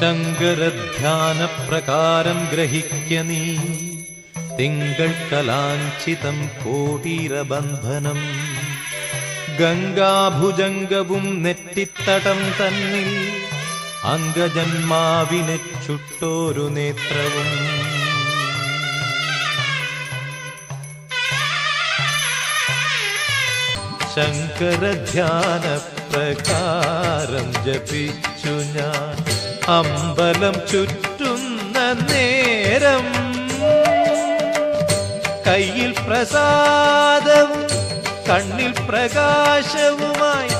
ശങ്കരധ്യാനപ്രകാരം ഗ്രഹിക്ക നീ. തിങ്കൾ കലാഞ്ചിതം കോടീരബന്ധനം. ഗംഗാഭുജംഗവും നെറ്റിത്തടം തന്നിൽ അംഗജന്മാവിനെ ചുട്ടോരു നേത്രവും. ശങ്കരധ്യാനപ്രകാരം ജപിച്ചു ഞാൻ. അമ്പലം ചുറ്റുന്ന നേരം കയ്യിൽ പ്രസാദവും കണ്ണിൽ പ്രകാശവുമായി